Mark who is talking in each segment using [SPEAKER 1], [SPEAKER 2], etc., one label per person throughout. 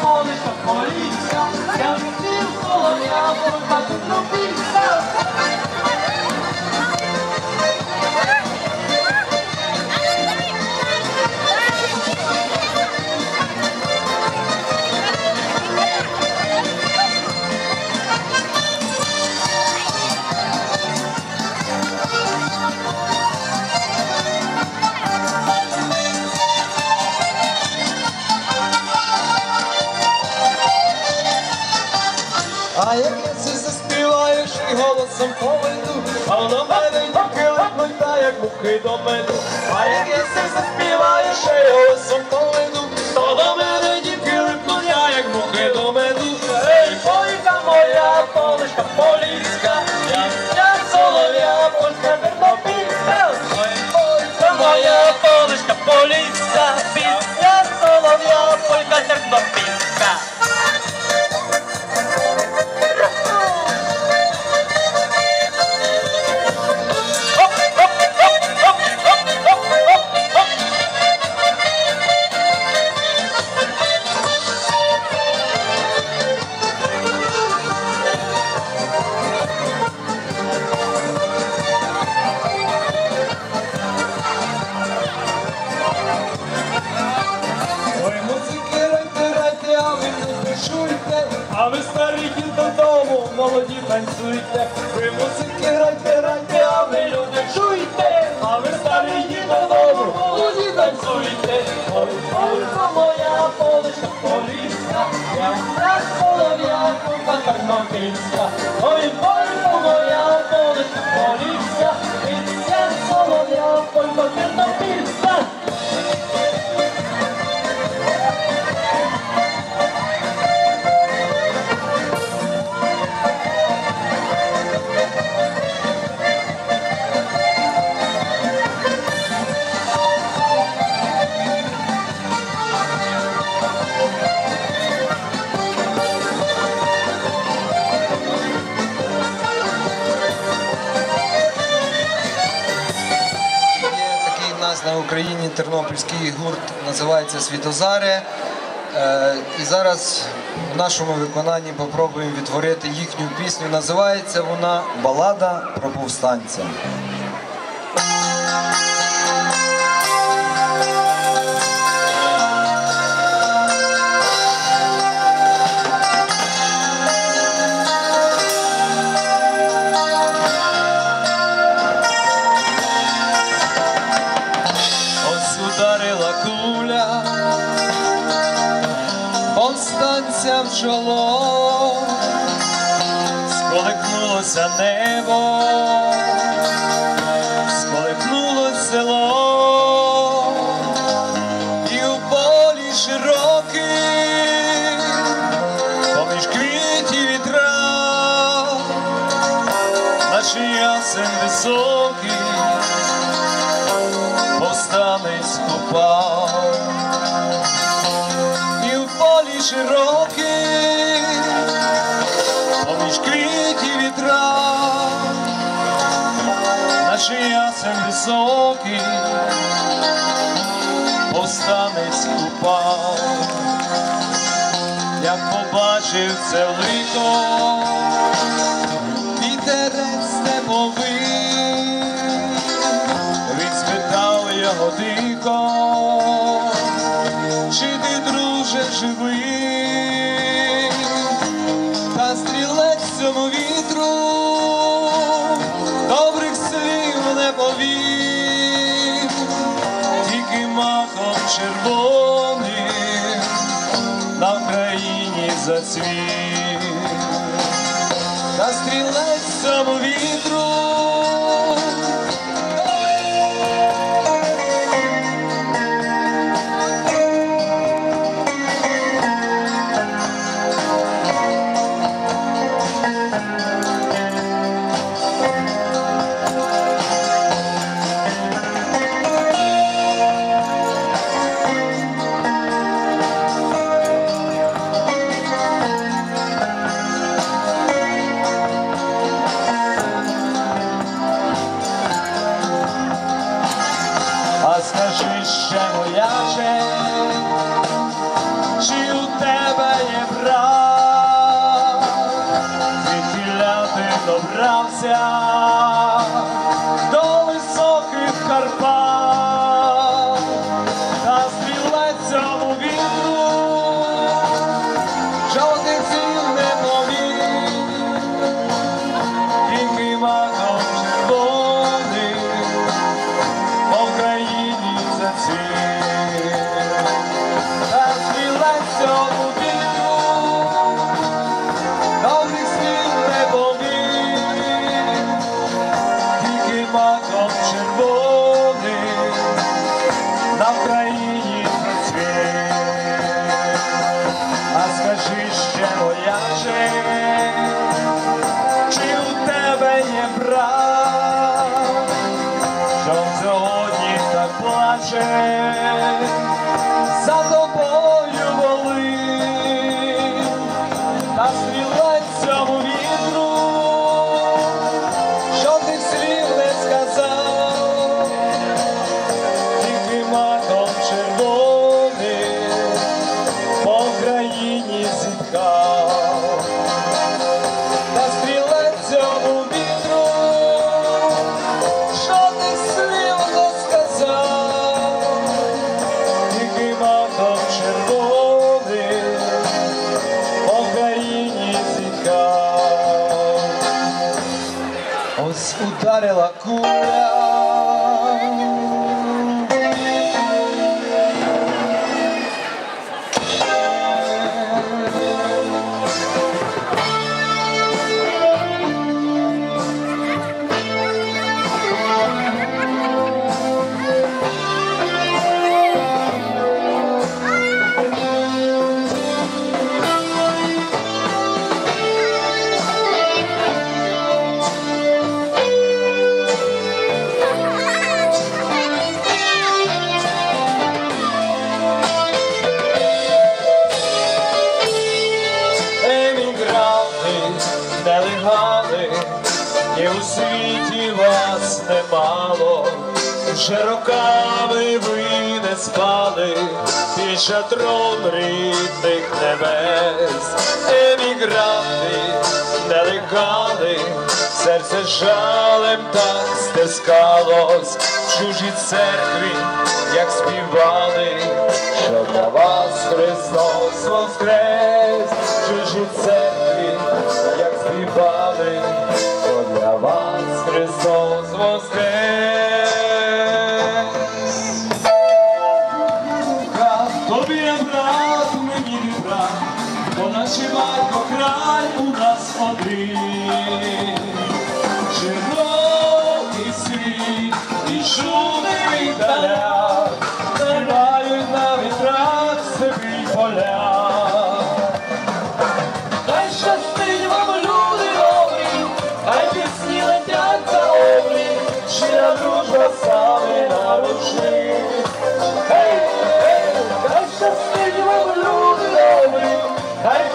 [SPEAKER 1] polícia, polícia, se alguém colonial, foi pra no piso. Та до меду. А як я це заспіваєш і голосом поведу, то до мене дівки липнуть, та як мухи до меду. Ей, полька моя, полишка поліська, я, я солов'я, польська тернопільська. Ой, полька моя, полишка поліська, пісня солов'я, полька тернопільська. Ви музики райте, райте, а ви люди чуйте, а ви старі додому, тоді танцюйте. Ой, полька моя, полишка поліська, я так солов'я, купа тернопільська. Ой, полька моя, полишка поліська,
[SPEAKER 2] Україні тернопільський гурт, називається Світозари. Е, І зараз в нашому виконанні попробуємо відтворити їхню пісню. Називається вона Балада про повстанця.
[SPEAKER 1] Чоло, сколихнулося небо, сколихнулось село, і у полі широкий, поміж квітів і трав, наш ясен високий повстанець упав, полі широкий, поміж квітів і трав, наш ясен високий, повстанець упав, як побачив це лихо, вітерець степовий, він спитав його друже, живий, слів не повів, тільки махом червоним на Україні зацвів, та стрілець цьому Vreau să плаче, за тобою воли та стрілець れは暗い нелегали, і у світі вас немало, вже роками ви не спали, під шатром рідних небес, емігранти, нелегали, серце жалем так стискалось, в чужій церкві, як співали, що для вас Христос воскрес, в чужій церкві, воскрес. Брат, тобі є брат, мені не брат, бо наші батько край у нас один. Широкий світ і шумний даля,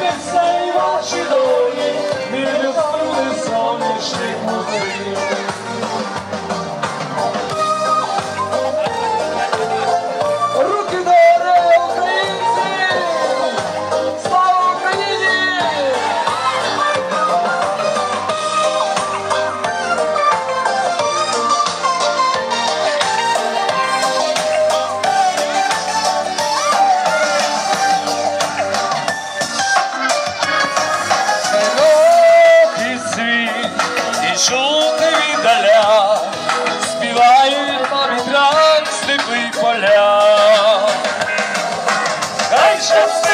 [SPEAKER 1] pensei ma ci doni, mi risulti sono. Jesus.